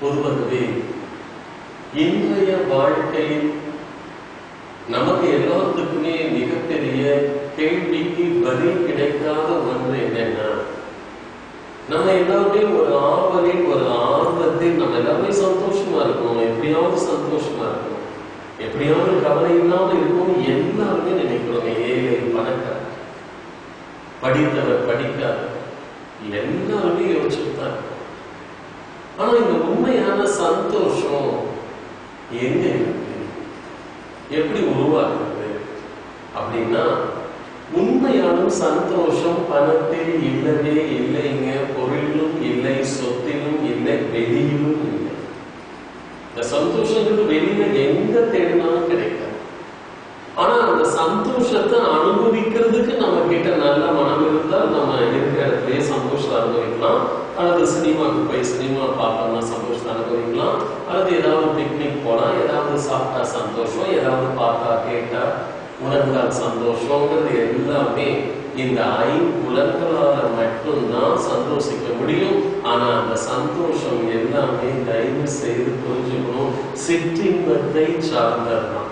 பொதுவாகவே இன்றைய வாழ்க்கையில் நமக்கு எல்லாத்துக்குமே மிகப்பெரிய கேள்விக்கு பதில் கிடைக்காத ஒன்று என்னன்னா நம்ம எல்லாருமே ஒரு ஆவலில் ஒரு ஆர்வத்தில் நம்ம எல்லாருமே சந்தோஷமா இருக்கணும் எப்படியாவது சந்தோஷமா இருக்கணும் எப்படியாவது கவலை இல்லாம இருக்கணும் எல்லாருமே நினைக்கிறோம். ஏழை பணக்கார படித்தவர் படிக்காத எல்லாருமே யோசிச்சுட்டு தான் ஆனா இந்த உண்மையான சந்தோஷம் எங்க எப்படி உருவாக்குறது? அப்படின்னா உண்மையான சந்தோஷம் பணத்தில் இல்லவே இல்லைங்க பொருளிலும் இல்லை சொத்திலும் இல்லை வெளியிலும் இல்லை. இந்த சந்தோஷத்துக்கு வெளியில எங்க தேடினாலும் கிடைக்காது. ஆனா அந்த சந்தோஷத்தை அனுபவிக்கிறதுக்கு நம்ம கிட்ட நல்ல மனம் இருந்தால் நம்ம இருக்கிற இடத்துலயே சந்தோஷத்தை அனுபவிக்கலாம். அல்லது சினிமாவுக்கு போய் சினிமா பார்த்தோம்னா சந்தோஷத்தை அனுபவிக்கலாம். அல்லது ஏதாவது பிக்னிக் போனால் ஏதாவது சாப்பிட்டா சந்தோஷம் ஏதாவது பார்த்தா கேட்டால் உணர்ந்தால் சந்தோஷங்கிறது எல்லாமே இந்த ஐம்புலன்களால மட்டும்தான் சந்தோஷிக்க முடியும். ஆனா அந்த சந்தோஷம் எல்லாமே தயவு செய்து புரிஞ்சுக்கணும். சிற்றின்பத்தை சார்ந்ததுதான்.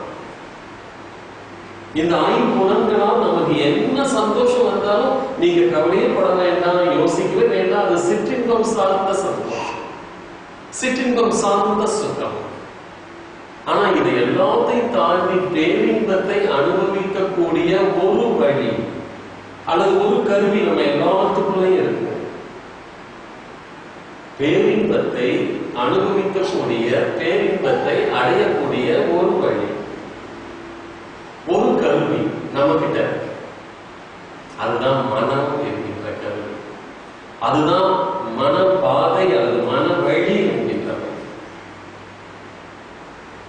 இந்த ஐம்புலன்களால் நமக்கு என்ன சந்தோஷம் வந்தாலும் நீங்க கவலையே பட வேண்டாம் யோசிக்கவே வேண்டாம். அது சிற்றின்பம் சார்ந்த சந்தோஷம். சிற்றின்பம் சார்ந்த சுகம். ஆனா இது எல்லாத்தையும் தாண்டி பேரின்பத்தை அனுபவிக்கக்கூடிய ஒரு வழி அல்லது ஒரு கருவி நம்ம எல்லாத்துக்குள்ளேயும் இருக்கு. பேரின்பத்தை அனுபவிக்கக்கூடிய பேரின்பத்தை அடையக்கூடிய ஒரு வழி. நம்ம கிட்ட அதுதான் மனம் என்கின்ற கருவி அதுதான் மனப்பாதை அல்லது மன வழி என்கின்றவை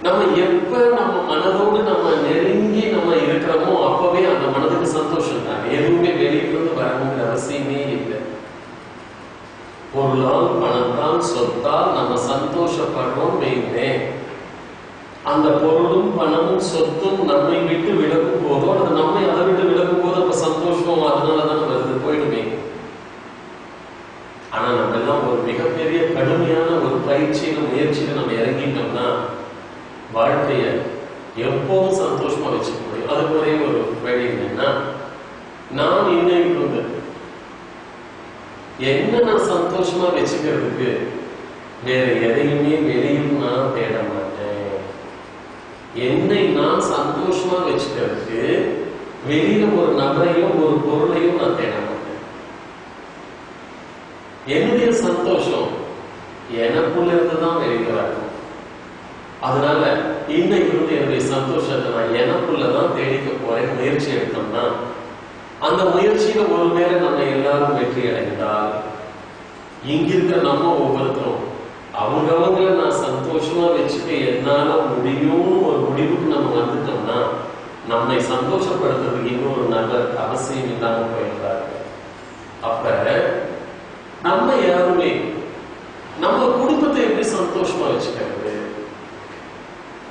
நம்ம எப்ப நம்ம மனதோடு நம்ம நெருங்கி நம்ம இருக்கிறோமோ அப்பவே அந்த மனதுக்கு சந்தோஷம் தான். எதுவுமே வெளியிலிருந்து வரணுங்கிற அவசியமே இல்லை. பொருளால் பணத்தால் சொத்தால் நம்ம சந்தோஷப்படுறோம் வைங்களே அந்த பொருளும் பணமும் சொத்தும் நம்மை விட்டு விலகும் போதோ அல்லது நம்மை அதை விட்டு விலகும் போது அப்ப சந்தோஷம் அதனாலதான் வருது போயிடுமே. ஆனா நம்ம எல்லாம் ஒரு மிகப்பெரிய கடுமையான ஒரு பயிற்சியில முயற்சியில நம்ம இறங்கிட்டோம்னா வாழ்க்கைய எப்பவும் சந்தோஷமா வச்சுக்க முடியும். அதுக்கு ஒரே ஒரு வழி என்னன்னா நான் இன்னைக்கு என்ன நான் சந்தோஷமா வச்சுக்கிறதுக்கு வேற எதையுமே வெளியும் நான் தேட என்னை நான் சந்தோஷமா வச்சுக்கிறதுக்கு வெளியில ஒரு நபரையும் ஒரு பொருளையும் நான் தேட மாட்டேன் என்னுடைய சந்தோஷம் எனக்குள்ள இருந்து தான் வெளியில வரணும். அதனால இன்னைக்கு வந்து என்னுடைய சந்தோஷத்தை நான் எனக்குள்ளதான் தேடிக்க போறேன் முயற்சி எடுத்தோம்னா அந்த முயற்சியில நேரம் நம்ம எல்லாரும் வெற்றி அடைந்தால் இங்கிருக்கிற நம்ம ஒவ்வொருத்தரும் அவங்கவங்கள நான் சந்தோஷமா வச்சுக்க என்னால முடியும்னு ஒரு முடிவுக்கு நம்ம வந்துட்டோம்னா நம்மை சந்தோஷப்படுத்துறதுக்கு இன்னொரு நபர் அவசியம் இல்லாம போயிடுறாரு அப்ப நம்ம யாருமே நம்ம குடும்பத்தை எப்படி சந்தோஷமா வச்சுக்கிறது?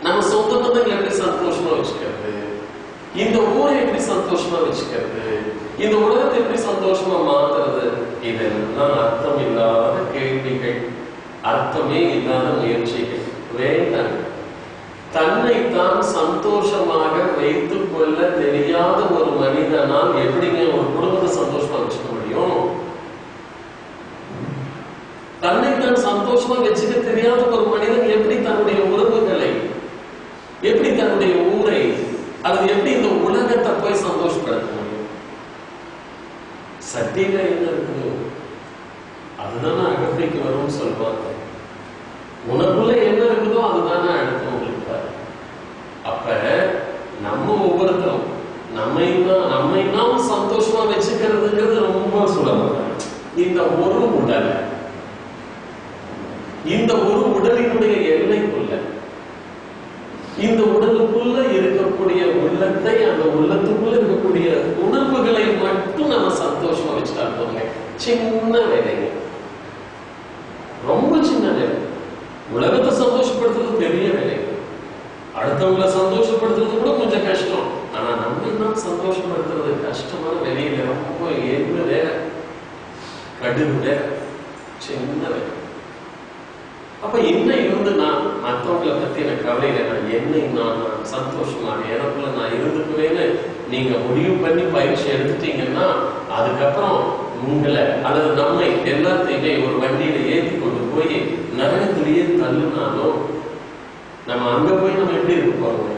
நம்ம சொந்த பந்தங்களை எப்படி சந்தோஷமா வச்சுக்கிறது? இந்த ஊரை எப்படி சந்தோஷமா வச்சுக்கிறது? இந்த உலகத்தை எப்படி சந்தோஷமா மாத்துறது? இதெல்லாம் அர்த்தம் இல்லாத கேள்விகள். அர்த்தமே இல்லாத முயற்சிகள். வேண்டாம் தன்னைத்தான் சந்தோஷமாக வைத்துக் கொள்ள தெரியாத ஒரு மனிதனால் எப்படிங்க ஒரு குடும்பத்தை சந்தோஷமா வச்சுக்க முடியும்? தன்னைத்தான் சந்தோஷமா வச்சுக்க தெரியாத ஒரு மனிதன் எப்படி தன்னுடைய உறவுகளை எப்படி தன்னுடைய ஊரை அது எப்படி இந்த உலகத்தை போய் சந்தோஷப்படுத்த முடியும்? சட்டியில என்ன இருக்குது அதுதானே அகத்தைக்கு வரும்னு சொல்லுவாங்க. உனக்குள்ள என்ன இருக்குதோ அதுதானே அடுத்தவங்களுக்கு வரும் அப்ப நம்ம ஒவ்வொருத்தரும் நம்மை தான் நம்மை நாம் சந்தோஷமா வச்சுக்கிறதுங்கிறது ரொம்ப சுலபம். இந்த ஒரு உடலை இந்த ஒரு உடலினுடைய எல்லைக்குள்ள இந்த உடலுக்குள்ள இருக்கக்கூடிய உள்ளத்தை அந்த உள்ளத்துக்குள்ள இருக்கக்கூடிய உணர்வுகளை மட்டும் நம்ம சந்தோஷமா வச்சுட்டா போதுங்க சின்ன வேலைகள். சின்ன வேலை உலகத்தை சந்தோஷப்படுத்துறது பெரிய வேலை. அடுத்தவங்களை சந்தோஷப்படுத்துறது கூட கொஞ்சம் கஷ்டம். ஆனா நம்மை தான் சந்தோஷப்படுத்துறது கஷ்டமான வேலையில ரொம்ப எந்த வேலை. கடுகு வேலை. சின்ன வேலை. அப்ப என்ன இருந்து நான் மற்றவங்களை பத்தி எனக்கு கவலை இல்லை. நான் என்னை நான் நான் சந்தோஷமாக எனக்குள்ள நான் இருந்துக்குவேன்னு நீங்க முடிவு பண்ணி பயிற்சி எடுத்துட்டீங்கன்னா அதுக்கப்புறம் உங்களை அல்லது நம்மை எல்லாத்தையுமே ஒரு வண்டியில ஏற்றி கொண்டு போய் நரகத்திலேயே தள்ளுனாலும் நம்ம அங்க போய் நம்ம எப்படி இருக்க போறோம்?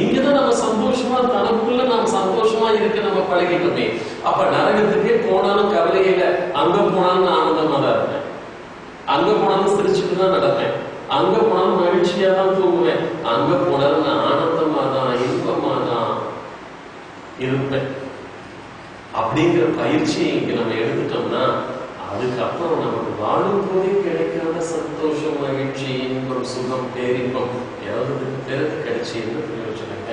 இங்கதான் நம்ம சந்தோஷமா தனக்குள்ள நம்ம சந்தோஷமா இருக்க நம்ம பழகிட்டோமே. அப்ப நரகத்துக்கே போனாலும் கவலையே இல்லை. அங்க போனாலும் நான் ஆனந்தமா தான் இருப்பேன். அங்க போனாலும் சிரிச்சுட்டு தான் நடப்பேன். அங்க போனாலும் மகிழ்ச்சியா தான் தூங்குவேன். அங்க போனாலும் நான் ஆனந்தமா தான் இன்பமா தான் இருப்பேன். அப்படிங்கிற பயிற்சியை இங்க நம்ம எடுத்துட்டோம்னா அதுக்கப்புறம் நமக்கு வாழும் போதே கிடைக்காத சந்தோஷம் மகிழ்ச்சி இன்பம் சுகம் பேரின்பம் இறந்ததுக்கு பிறகு கிடைச்சி என்ன பிரயோஜனங்க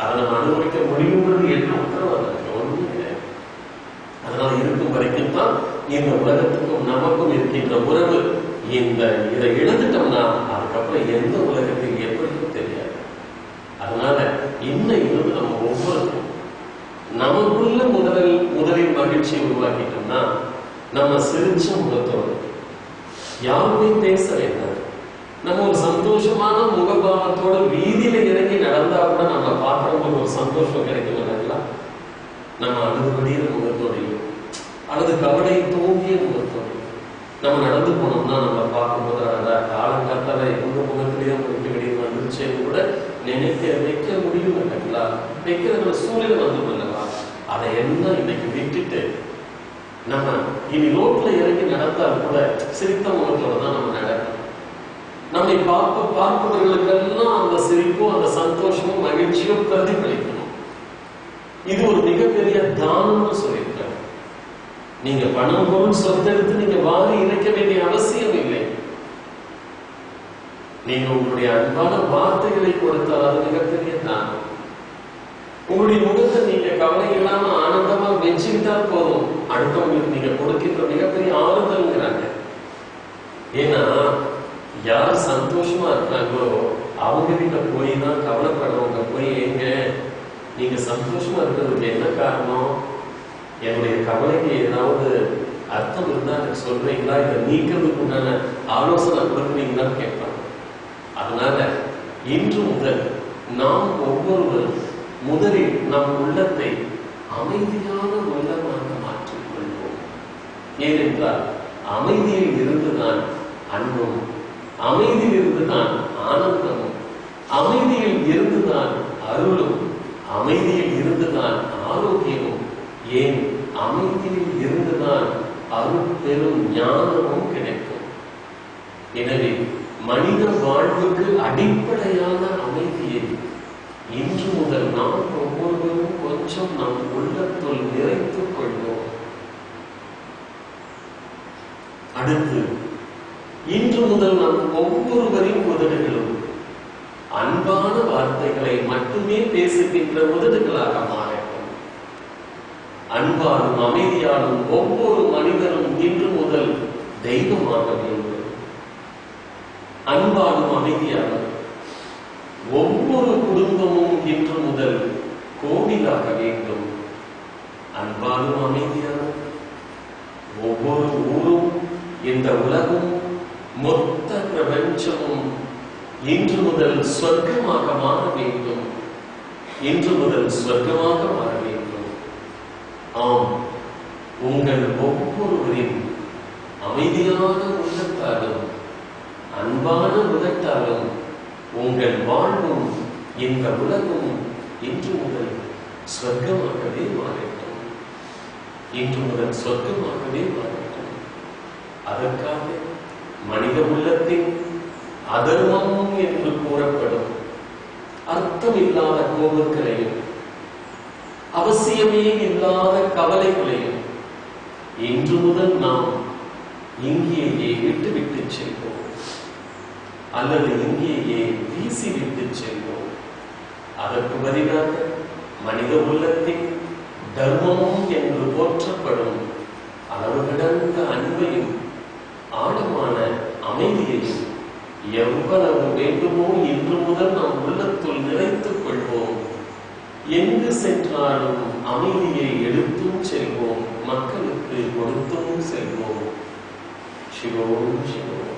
அதை நம்ம அனுபவிக்க முடியுங்கிறது என்ன உத்தரவாதம் ஒன்றும் கிடையாது. அதனால இருக்கும் வரைக்கும் தான் இந்த உலகத்துக்கும் நமக்கும் இருக்கின்ற உறவு. இந்த இதை இழந்துட்டோம்னா அதுக்கப்புறம் எந்த உலகத்துக்கு எப்படி தெரியாது. அதனால இன்னும் இருந்து நம்ம ஒவ்வொருத்தரும் நமக்குள்ள முதலில் முதலில் மகிழ்ச்சியை உருவாக்கிட்டோம்னா நம்ம சிரிச்ச முகத்தோடு யாருமே பேச வேண்டாம் நம்ம ஒரு சந்தோஷமான முகபாவத்தோட வீதியில இறங்கி நடந்தா கூட நம்ம பார்க்கறவங்களுக்கு ஒரு சந்தோஷம் கிடைக்கும் இல்லைங்களா? நம்ம அழுதுபடியிற முகத்தோடையும் அல்லது கவலை தூங்கிய முகத்தோடையும் நம்ம நடந்து போனோம்னா நம்ம பார்க்கும்போது அழகா காலங்காத்தால எங்க முகத்திலேயே உங்களுக்கு வெளியே வந்துருச்சேன்னு கூட நினைக்க வைக்க முடியும் இல்லைங்களா? வைக்கிற சூழ்நிலை வந்து பண்ணலாம் அதை எல்லாம் இன்னைக்கு விட்டுட்டு நம்ம இனி ரோட்ல இறங்கி நடந்தால் கூட சிரித்த முகத்தோட தான் நம்ம நடக்கணும். நம்மை பார்ப்ப பார்ப்பவர்களுக்கெல்லாம் அந்த சிரிப்பும் அந்த சந்தோஷமும் மகிழ்ச்சியும் பிரதிபலிக்கணும். இது ஒரு மிகப்பெரிய தானம்னு சொல்லியிருக்காங்க. நீங்க பணம் பொருள் சொத்தெடுத்து நீங்க வாங்கி இணைக்க வேண்டிய அவசியம் இல்லை. நீங்க உங்களுடைய அன்பான வார்த்தைகளை கொடுத்தால் அது மிகப்பெரிய தானம். உங்களுடைய முகத்தை நீங்க கவலை இல்லாம ஆனந்தமா வச்சுக்கிட்டா போதும். அடுத்தவங்களுக்கு நீங்க கொடுக்கின்ற மிகப்பெரிய ஆறுதல்ங்கிறாங்க. ஏன்னா யார் சந்தோஷமா இருக்காங்களோ அவங்க கிட்ட போய் தான் கவலைப்படுறவங்க போய் எங்க நீங்க சந்தோஷமா இருக்கிறதுக்கு என்ன காரணம்? என்னுடைய கவலைக்கு ஏதாவது அர்த்தம் இருந்தா எனக்கு சொல்றீங்களா? இதை நீக்கிறதுக்கு உண்டான ஆலோசனை கொடுக்குறீங்களான்னு கேட்பாங்க. அதனால இன்று முதல் நாம் ஒவ்வொருவரும் முதலில் நம் உள்ளத்தை அமைதியான உள்ளமாக மாற்றிக் கொள்வோம் ஏனென்றால் அமைதியில் இருந்துதான் அன்பும் அமைதியில் இருந்துதான் ஆனந்தமும் அமைதியில் இருந்துதான் அருளும் அமைதியில் இருந்துதான் ஆரோக்கியமும் ஏன் அமைதியில் இருந்துதான் அருள் பெரும் ஞானமும் கிடைக்கும். எனவே மனித வாழ்வுக்கு அடிப்படையான அமைதியை முதல் நாம் ஒவ்வொருவரும் கொஞ்சம் நம் உள்ளத்துள் நிறைத்துக் கொள்வோம். அடுத்து இன்று முதல் நம் ஒவ்வொருவரின் உதடுகளும் அன்பான வார்த்தைகளை மட்டுமே பேசுகின்ற உதடுகளாக மாறட்டும். அன்பாலும் அமைதியாலும் ஒவ்வொரு மனிதனும் இன்று முதல் தெய்வமாக வேண்டும். அன்பாலும் அமைதியாலும் ஒவ்வொரு குடும்பமும் இன்று முதல் கோவிலாக வேண்டும். அன்பாலும் அமைதியாலும். ஒவ்வொரு ஊரும் இந்த உலகம் மொத்த பிரபஞ்சமும் இன்று முதல் சொர்க்கமாக மாற வேண்டும். இன்று முதல் சொர்க்கமாக மாற வேண்டும். ஆம் உங்கள் ஒவ்வொருவரின் அமைதியான உள்ளத்தாலும் அன்பான உள்ளத்தாலும் உங்கள் வாழ்வும் இந்த உலகம் இன்று முதல் சொர்க்கமாகவே மாறட்டும். இன்று முதல் சொர்க்கமாகவே மாறட்டும். அதற்காக மனித உள்ளத்தின் அதர்மம் என்று கூறப்படும் அர்த்தம் இல்லாத கோபங்களையும் அவசியமே இல்லாத கவலைகளையும் இன்று முதல் நாம் இங்கேயே விட்டுவிட்டு செல்வோம். அல்லது இங்கேயே வீசிவிட்டு செல்வோம் அதற்கு பதிலாக மனித உள்ளத்தின் தர்மமும் என்று போற்றப்படும் அளவு கிடந்த அன்பையும் ஆழமான அமைதியையும் எவ்வளவு வேண்டுமோ இன்று முதல் நாம் உள்ளத்துள் நிறைத்துக் கொள்வோம். எங்கு சென்றாலும் அமைதியை எடுத்தும் செல்வோம் மக்களுக்கு கொடுத்தும் செல்வோம். சிவோம் சிவோம்